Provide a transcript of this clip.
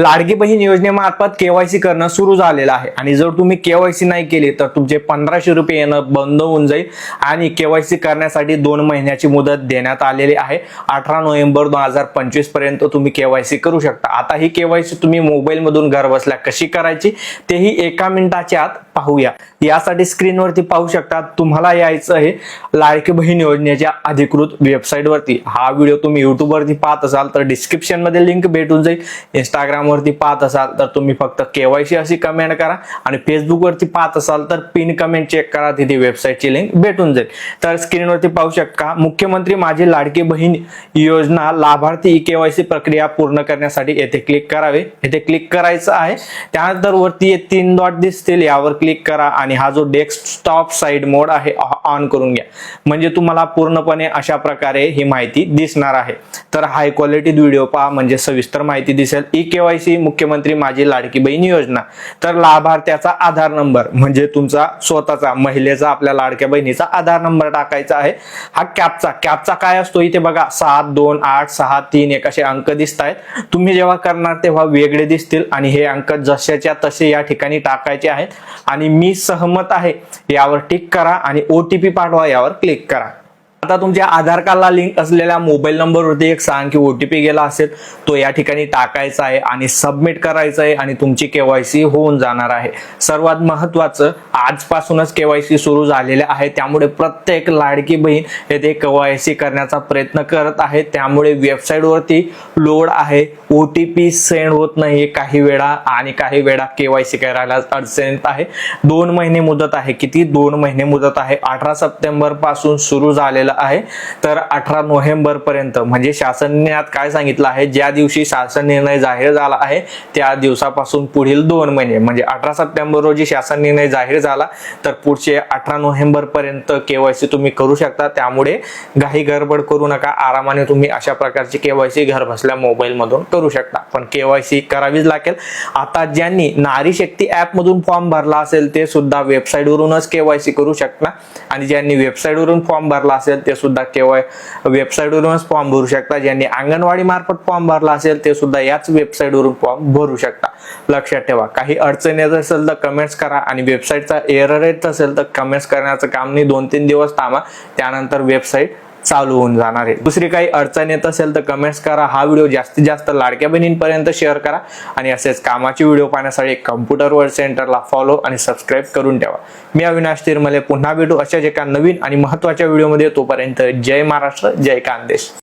लाडकी बहीण योजनेमार्फत केवायसी करणं सुरू झालेलं आहे. आणि जर तुम्ही केवायसी नाही केली तर तुमचे पंधराशे रुपये येणं बंद होऊन जाईल. आणि केवायसी करण्यासाठी दोन महिन्याची मुदत देण्यात आलेली आहे. अठरा नोव्हेंबर दोन हजार पंचवीसपर्यंत तुम्ही केवायसी करू शकता. आता ही केवायसी तुम्ही मोबाईलमधून घर बसल्या कशी करायची तेही एका मिनिटाच्या आत पाहूया. यासाठी स्क्रीनवरती पाहू शकता तुम्हाला यायचं आहे लाडकी बहीण योजनेच्या अधिकृत वेबसाईटवरती हा व्हिडिओ तुम्ही युट्यूबवरती पाहत असाल तर डिस्क्रिप्शनमध्ये लिंक भेटून जाईल. इंस्टाग्रामवरती पाहत असाल तर तुम्ही फक्त केवायसी अशी कमेंट करा आणि फेसबुकवरती पाहत असाल तर पिन कमेंट चेक करा तिथे वेबसाईटची लिंक भेटून जाईल. तर स्क्रीनवरती पाहू शकता मुख्यमंत्री माझी लाडकी बहीण योजना लाभार्थी ई केवायसी प्रक्रिया पूर्ण करण्यासाठी येथे क्लिक करावे. येथे क्लिक करायचं आहे. त्यानंतर वरती तीन डॉट दिसतील यावर क्लिक क्लिक करा आणि हा जो डेस्कटॉप साईड मोड आहे ऑन करून घ्या. म्हणजे तुम्हाला पूर्णपणे अशा प्रकारे ही माहिती दिसणार आहे. तर हाय क्वालिटी व्हिडिओ पहा म्हणजे सविस्तर माहिती दिसेल. ई केवायसी मुख्यमंत्री माझी लाडकी बहीण योजना. तर लाभार्थ्याचा आधार नंबर म्हणजे तुमचा स्वतःचा महिलेचा आपल्या लाडक्या बहिणीचा आधार नंबर टाकायचा आहे. हा कॅपचा कॅपचा काय असतो इथे बघा सात दोन आठ सहा तीन एक असे अंक दिसत आहेत तुम्ही जेव्हा करणार तेव्हा वेगळे दिसतील आणि हे अंक जशाच्या तसे या ठिकाणी टाकायचे आहेत. आणि मी सहमत आहे. यावर टिक करा आणि ओ टी पी पाठवा यावर क्लिक करा. आता तुमच्या आधार कार्डला लिंक असलेल्या मोबाईल नंबरवरती एक सांग की ओटीपी गेला असेल तो या ठिकाणी टाकायचा आहे आणि सबमिट करायचा आहे आणि तुमची केवायसी होऊन जाणार आहे. सर्वात महत्वाचं आजपासूनच केवायसी सुरू झालेले आहे त्यामुळे प्रत्येक लाडकी बहीण येथे केवायसी करण्याचा प्रयत्न करत आहे. त्यामुळे वेबसाईटवरती लोड आहे. ओटीपी सेंड होत नाही काही वेळा आणि काही वेळा केवायसी करायला अडचण येत आहे. दोन महिने मुदत आहे. किती? दोन महिने मुदत आहे. अठरा सप्टेंबरपासून सुरू झालेलं आहे. तर अठरा नोव्हेंबर पर्यंत म्हणजे शासनात काय सांगितलं आहे? ज्या दिवशी शासन निर्णय जाहीर झाला आहे त्या दिवसापासून पुढील दोन महिने म्हणजे अठरा सप्टेंबर रोजी शासन निर्णय जाहीर झाला तर पुढचे अठरा नोव्हेंबर पर्यंत केवायसी तुम्ही करू शकता. त्यामुळे घाई गडबड करू नका आरामाने तुम्ही अशा प्रकारची केवायसी घर बसल्या मोबाईल मधून करू शकता. पण केवायसी करावीच लागेल. आता ज्यांनी नारी शक्ती ऍप मधून फॉर्म भरला असेल ते सुद्धा वेबसाईट वरूनच केवायसी करू शकता आणि ज्यांनी वेबसाईट वरून फॉर्म भरला असेल ते सुद्धा केवळ वेबसाईट वरूनच फॉर्म भरू शकता. ज्यांनी अंगणवाडी मार्फत फॉर्म भरला असेल ते सुद्धा याच वेबसाईट वरून फॉर्म भरू शकता. लक्षात ठेवा काही अडचण येत असेल तर कमेंट्स करा आणि वेबसाईटचा एरर येत असेल तर कमेंट्स करण्याचं काम नाही. दोन तीन दिवस थांबा त्यानंतर वेबसाईट चालू होऊन जाणार आहे. दुसरी काही अडचण येत असेल तर कमेंट्स करा. हा व्हिडिओ जास्तीत जास्त लाडक्या बहिणींपर्यंत शेअर करा आणि असेच कामाचे व्हिडिओ पाहण्यासाठी कम्प्युटर वर्ल्ड सेंटरला फॉलो आणि सबस्क्राईब करून ठेवा. मी अविनाश तिरमले. पुन्हा भेटू अशाच एका नवीन आणि महत्त्वाच्या व्हिडिओमध्ये तोपर्यंत जय महाराष्ट्र जय कांदेश.